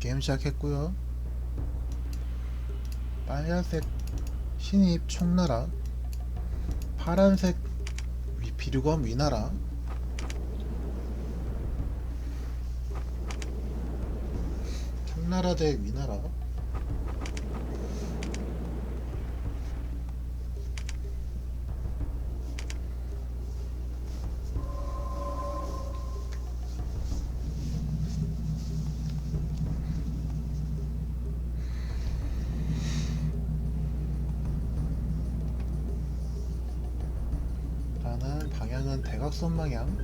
게임 시작했고요. 빨간색 신입 총나라, 파란색 위- 비류검 위나라, 총나라 대 위나라. 대각선 방향.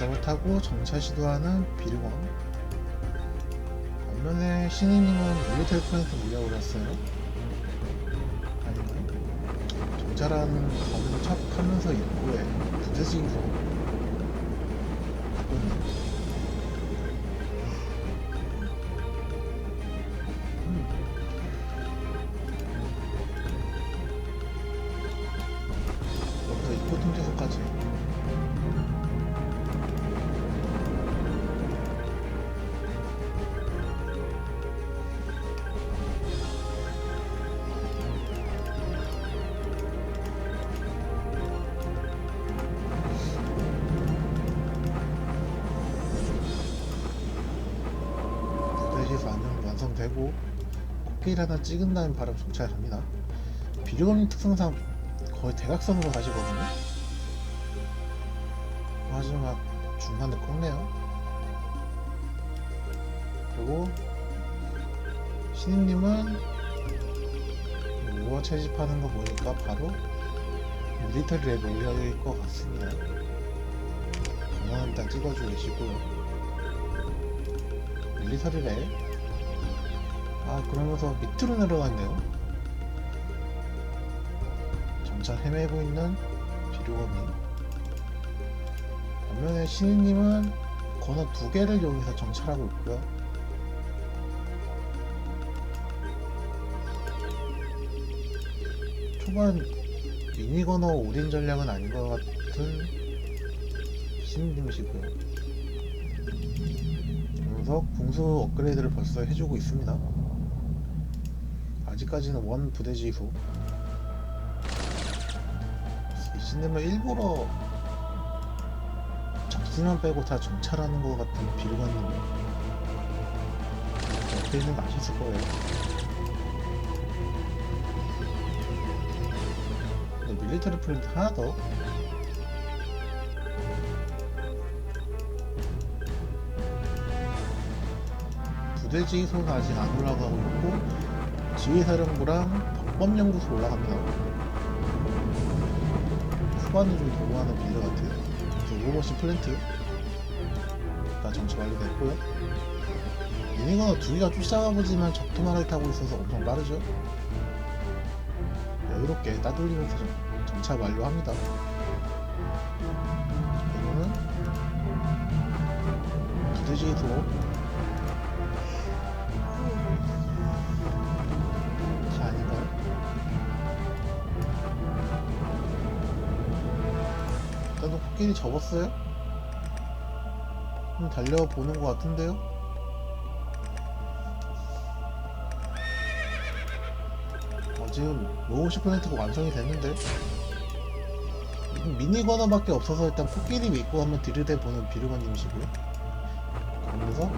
말잡을 타고 정차 시도하는 비류검. 반면에 신이님은 밀리터리 플랜트 물려버렸어요. 아니면 정차라는 검은 척 하면서 입구에 부대지기로 완성되고 코끼리 하나 찍은 다음 바로 정차를 합니다. 비료검 특성상 거의 대각선으로 가시거든요. 하지만 중간에 꺾네요. 그리고 신임님은 우와 채집하는 거 보니까 바로 밀리터리 랩 올려질 것 같습니다. 강원 일단 찍어주고 계시고요. 밀리터리 랩. 아 그러면서 밑으로 내려갔네요. 점차 헤매고 있는 비료검이 반면에 신인님은 건어 두 개를 여기서 정찰하고 있고요. 초반 미니 건어 올인 전략은 아닌 것 같은 신인님이시고요. 그러면서 궁수 업그레이드를 벌써 해주고 있습니다. 아직까지는 원 부대지소 이 신님은 일부러 적수만 빼고 다 정찰하는 것 같은 비르관님 옆에 있는 거 아셨을 거예요. 근데 밀리터리 프린트 하나 더. 부대지소는 아직 안 올라가고 있고 지휘사령부랑 법범연구소 올라갑니다. 후반을 좀 도모하는 빌드 같아요. 오버워치 플랜트. 다 정치 완료됐고요. 미니건어 두 개가 쫓아가보지만 적토마를 타고 있어서 엄청 빠르죠? 여유롭게 따돌리면서 정- 정착 완료합니다. 이거는 부대지소 코끼리 접었어요? 좀 달려보는 것 같은데요? 어, 지금 로우 슈퍼네트가 완성이 됐는데? 미니 건어밖에 없어서 일단 코끼리 믿고 한번 들이대보는 비르건님이시고요. 그러면서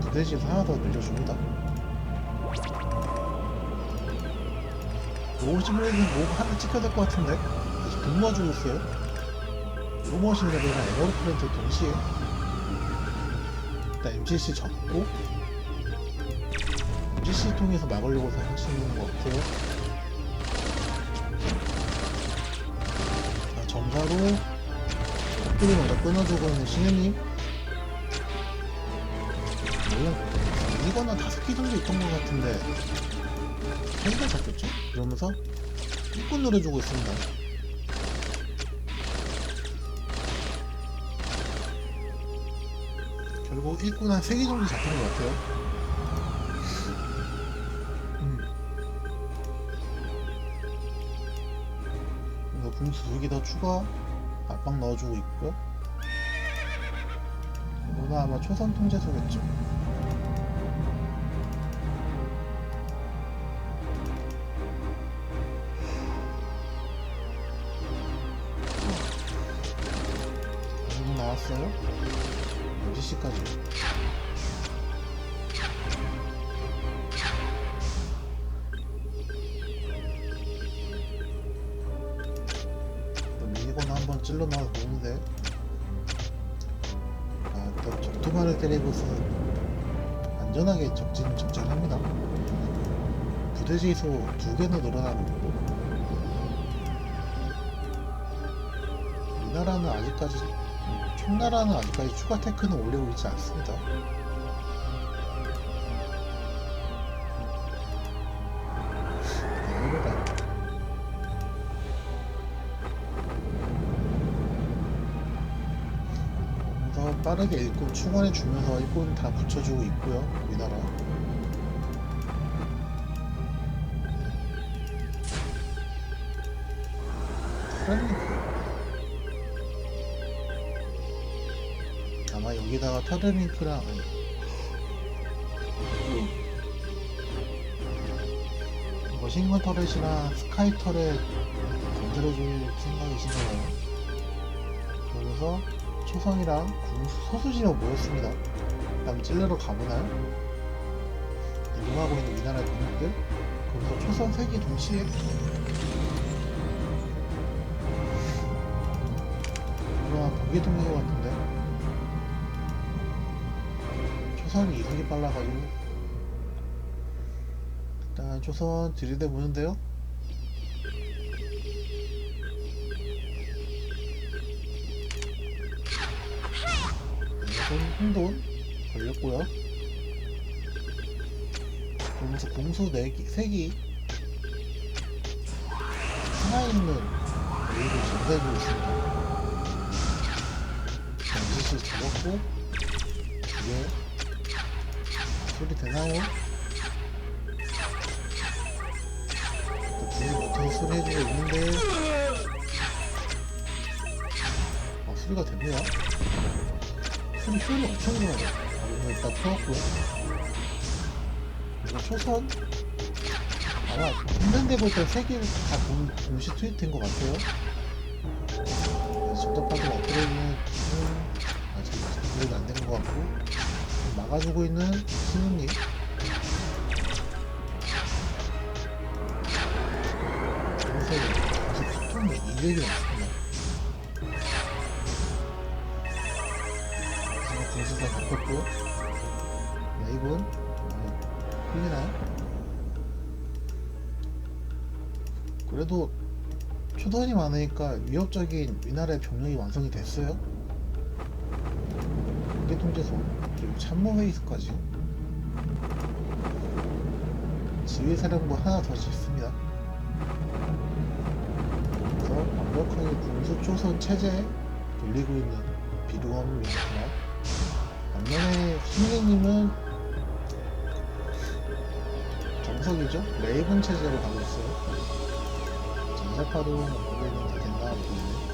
부대지에서 하나 더 늘려줍니다. 로우 슈퍼네트는 뭐 하나 찍혀야 될 것 같은데? 아직 근무해주고 있어요 레벨이랑 에너로 플랜트 동시에. 일단 MCC 접고 MCC 통해서 막으려고 하시는 것 같아요. 아, 전사로 흑들이 먼저 끊어주고 있는 신우님. 물론 이거는 다섯 개 정도 있던 것 같은데 세 개가 잡혔죠? 그러면서 일꾼 노려주고 있습니다 결국 일꾼 한세개 정도 잡힌 것 같아요. 음. 이거 분수 두개더 추가 압박 넣어주고 있고요. 이거는 아마 초선 통제소겠죠 MCC까지. 미니건 한번 찔러 나와 보는데? 아, 또 적토마를 때리고서 안전하게 적진 적절합니다. 부대지소 두 개나 늘어나고 있고. 이 나라는 아직까지 총나라는 아직까지 추가 테크는 올리고 있지 않습니다. 이거다. 그래서 빠르게 일꾼 충원해 주면서 일꾼 다 붙여주고 있고요 우리나라. 테라링크 여기다가 테라링크랑 아니, 머신건 터렛이나 스카이 터렛 건드려줄 생각이신가 봐요 그러면서 초성이랑 군수 소수지로 모였습니다. 다음 찔러러 가보나요? 이동하고 있는 우리나라의 병력들 거기서 초선 3개 동시에 독일 동맹 것 같은 데 초선이 이속이 빨라가지고 일단 초선 들이대 보는데요 이건 혼돈 걸렸고요. 그러면서 공수 4기, 3기 하나 있는 레이를 전달해주고 있습니다. 전지수 잡았고 이게 소리 되나요? 또 불이 못해서 소리 해주고 있는데 아 소리가 됩니다. 소리 효율이 엄청 좋아요. 이거 일단 펴왔고요. 이거 초선 아마 했는데 볼때 3개 다 동, 동시 투입된 것 같아요. 직접하기 업그레이드 막아주고 있는 신우님 그래서 계속 소통이 이력이 없습니다. 제가 분수가 바꿨고 레이븐 어, 풀리나요? 그래도 초선이 많으니까 위협적인 위나라의 병력이 완성이 됐어요 국계 통제소 그리고 참모회의소까지 지휘사령부 하나 더 짓습니다 그래서 완벽하게 군수 초선 체제 돌리고 있는 비루엄 민트라 반면에 신객님은 정석이죠? 레이븐 체제로 가고 있어요. 전자파도 업그레이드는 다 된다 보이네.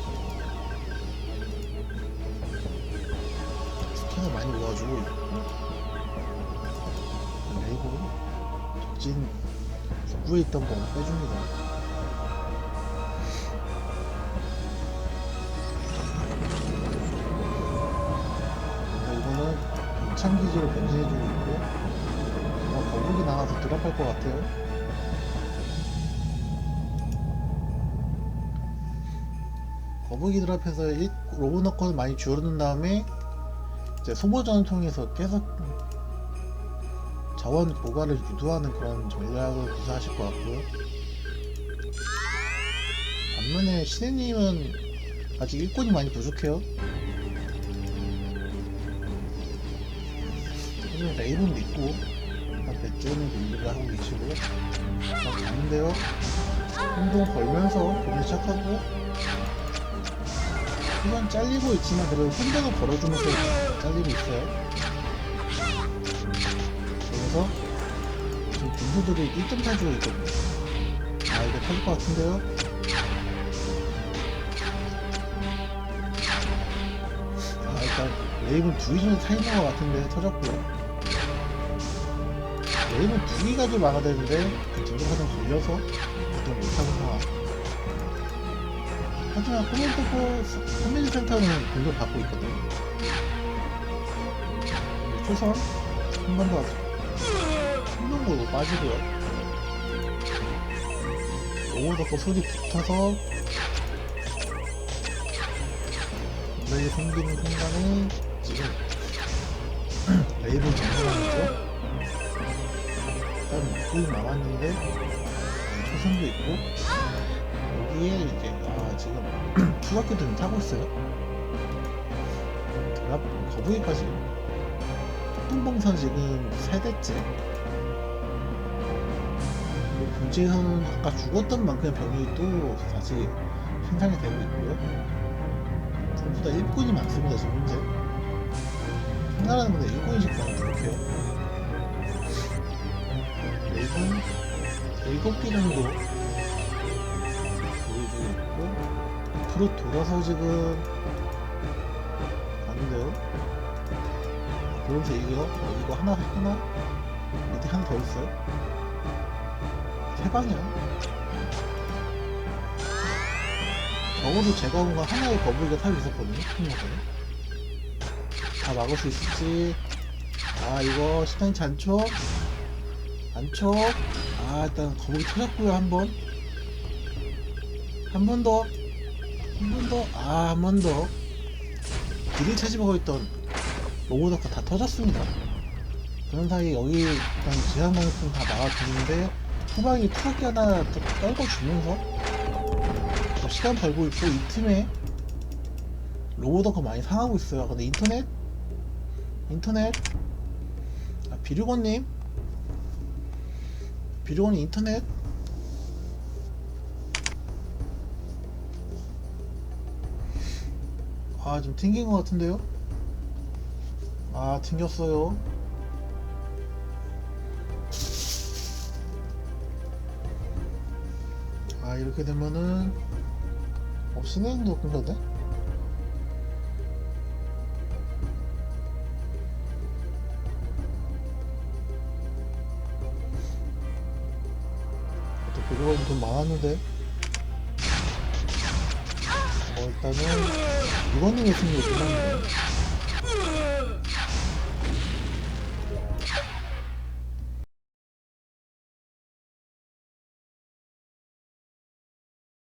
스캔을 많이 모아주고 레이븐 적진 북부에 있던 거 빼줍니다. 이거는 동창 기지로 변신해주고 있고 아마 거북이 나가서 드랍할 것 같아요. 거북이 드랍해서 일- 로봇 너건을 많이 줄여둔 다음에 이제 소모전을 통해서 계속 자원 고갈을 유도하는 그런 전략을 구사하실 것 같고요. 반면에 신혜님은 아직 일꾼이 많이 부족해요. 하지만 레이븐도 있고, 배째는 분리를 하고 계시고, 자, 가는데요. 운동 걸면서 돌리 시작하고, 후반 잘리고 있지만 그래도 혼자도 걸어주면서 잘리고 있어요. 그래서 지금 분수들이 1점 차주고 있거든요. 아, 이거 터질 것 같은데요? 아, 일단 레이븐 두기 전에 타이는 것 같은데 터졌고요. 레이븐 두 개가 좀 막아야 되는데 그 두개 하나 걸려서 그때 못하는 상황. 하지만 코멘트 커뮤니티 센터는 공격 받고 있거든. 초선 한 번더 한명으로 빠지고요. 오버더커 소리 붙어서 블레이 생기는 순간에 지금 레이븐 정상이죠. 일단 거의 막았는데 네, 초선도 있고 여기에 이제 아 지금 추가기들은 타고 있어요. 드랍 거북이 까지 폭풍봉선 지금 세 대째. 분지에서는 아까 죽었던 만큼의 병력이 또 다시 생산이 되고 있고요. 전부 다 일꾼이 많습니다 지금 현재. 하나라는 건데 일꾼이씩 많이 부족해요. 레이븐 일곱 개 정도 앞으로 돌아서 지금 가는데요. 그러면서 이거 어, 이거 하나 하나 밑에 하나 더 있어요. 세 방이야. 적어도 제가 온건 하나의 거북이가 타고 있었거든요. 큰거다 막을 수 있을지. 아 이거 시간치 않죠? 않죠? 아 일단 거북이 터졌고요 한 번. 한 번 더. 한 번 더. 아 한 번 더. 길을 채집하고 있던 로보더카 다 터졌습니다. 그런 사이에 여기 일단 지상방송 다 나와주는데 후방이 트럭이 하나 또 떨궈주면서 또 시간 벌고 있고 이 틈에 로보더카 많이 상하고 있어요. 근데 인터넷 인터넷 아, 비류건님 비류건님 인터넷 아좀 튕긴 것 같은데요? 아 튕겼어요 아 이렇게 되면은 어 신행도 끊겼네? 또 비료가 돈 많았는데 어 일단은 이거님의 승리가 끝났네